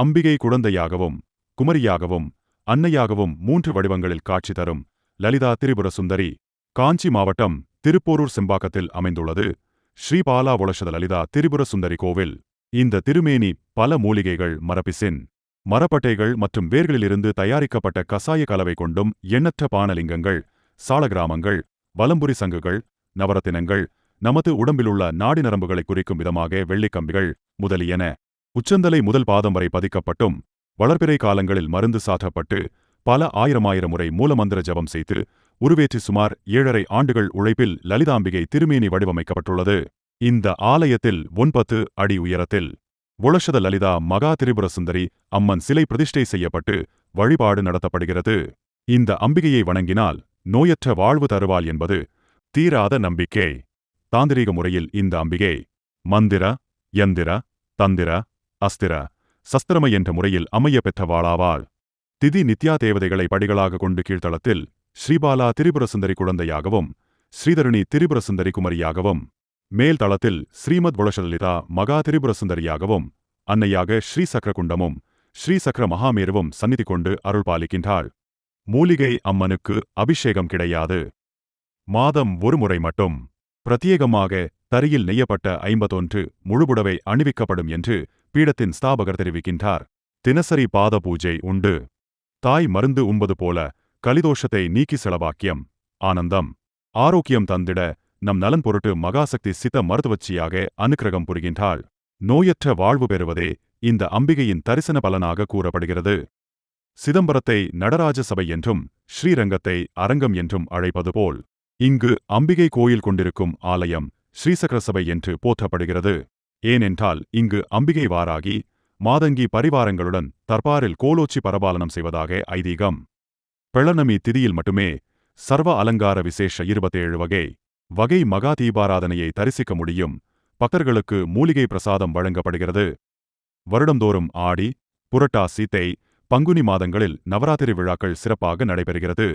அம்பிகை குழந்தையாகவும் குமரியாகவும் அன்னையாகவும் மூன்று வடிவங்களில் காட்சி தரும் லலிதா திரிபுர சுந்தரி காஞ்சி மாவட்டம் திருப்போரூர் செம்பாக்கத்தில் அமைந்துள்ளது. ஸ்ரீபாலா உலஷத லலிதா திரிபுர சுந்தரி கோவில். இந்த திருமேனி பல மூலிகைகள் மரபிசின் மரப்பட்டைகள் மற்றும் வேர்களிலிருந்து தயாரிக்கப்பட்ட கசாய கலவை கொண்டும் எண்ணற்ற பானலிங்கங்கள் சாலகிராமங்கள் வலம்புரி சங்குகள் நவரத்தினங்கள் நமது உடம்பிலுள்ள நாடி நரம்புகளை குறிக்கும் விதமாக வெள்ளிக்கம்பிகள் முதலியன. உச்சந்தலை முதல் பாதம் வரை பதிக்கப்பட்டும் வளர்பிறை காலங்களில் மருந்து சாற்றப்பட்டு பல ஆயிரமாயிரம் முறை மூலமந்திர ஜபம் செய்து உருவேற்றி சுமார் ஏழரை ஆண்டுகள் உழைப்பில் லலிதாம்பிகை திருமேனி வடிவமைக்கப்பட்டுள்ளது. இந்த ஆலயத்தில் ஒன்பத்து அடி உயரத்தில் உலஷத லலிதா மகா திரிபுர சுந்தரி அம்மன் சிலை பிரதிஷ்டை செய்யப்பட்டு வழிபாடு நடத்தப்படுகிறது. இந்த அம்பிகையை வணங்கினால் நோயற்ற வாழ்வு தருவாள் என்பது தீராத நம்பிக்கை. தாந்திரீக முறையில் இந்த அம்பிகை மந்திர யந்திர தந்திர அஸ்திர சஸ்திரம என்ற முறையில் அமைய பெற்றவாளாவாள். திதி நித்யா தேவதைகளை படிகளாக கொண்டு கீழ்த்தளத்தில் ஸ்ரீபாலா திரிபுரசுந்தரி குழந்தையாகவும் ஸ்ரீதரணி திரிபுரசுந்தரி குமரியாகவும் மேல் தளத்தில் ஸ்ரீமத் புலசலிதா மகா திரிபுரசுந்தரியாகவும் அன்னையாக ஸ்ரீ சக்கரகுண்டமும் ஸ்ரீ சக்கர மகாமேருவும் சந்நிதி கொண்டு அருள் பாலிக்கின்றாள். மூலிகை அம்மனுக்கு அபிஷேகம் கிடையாது. மாதம் ஒருமுறை மட்டும். பிரத்யேகமாக தரியில் நெய்யப்பட்ட ஐம்பத்தொன்று முழுபுடவை அணிவிக்கப்படும் என்று பீடத்தின் ஸ்தாபகர் தெரிவிக்கின்றார். தினசரி பாத பூஜை உண்டு. தாய் மருந்து உண்பது போல கலிதோஷத்தை நீக்கி செலவாக்கியம். ஆனந்தம். ஆரோக்கியம் தந்திட நம் நலன் பொருட்டு மகாசக்தி சித்த மருத்துவச்சியாக அனுக்கிரகம் புரிகின்றாள். நோயற்ற வாழ்வு பெறுவதே இந்த அம்பிகையின் தரிசன பலனாக கூறப்படுகிறது. சிதம்பரத்தை நடராஜ சபை என்றும் ஸ்ரீரங்கத்தை அரங்கம் என்றும் அழைப்பது போல் இங்கு அம்பிகை கோயில் கொண்டிருக்கும் ஆலயம் ஸ்ரீசக்கர சபை என்று போற்றப்படுகிறது. ஏனென்றால் இங்கு அம்பிகை வாராகி மாதங்கி பரிவாரங்களுடன் தர்பாரில் கோலோச்சி பரபாலனம் செய்வதாக ஐதீகம். பெளர்ணமி திதியில் மட்டுமே சர்வ அலங்கார விசேஷ இருபத்தேழு வகை வகை மகா தீபாராதனையை தரிசிக்க முடியும். பக்தர்களுக்கு மூலிகை பிரசாதம் வழங்கப்படுகிறது. வருடந்தோறும் ஆடி புரட்டாசி சீத்தை பங்குனி மாதங்களில் நவராத்திரி விழாக்கள் சிறப்பாக நடைபெறுகிறது.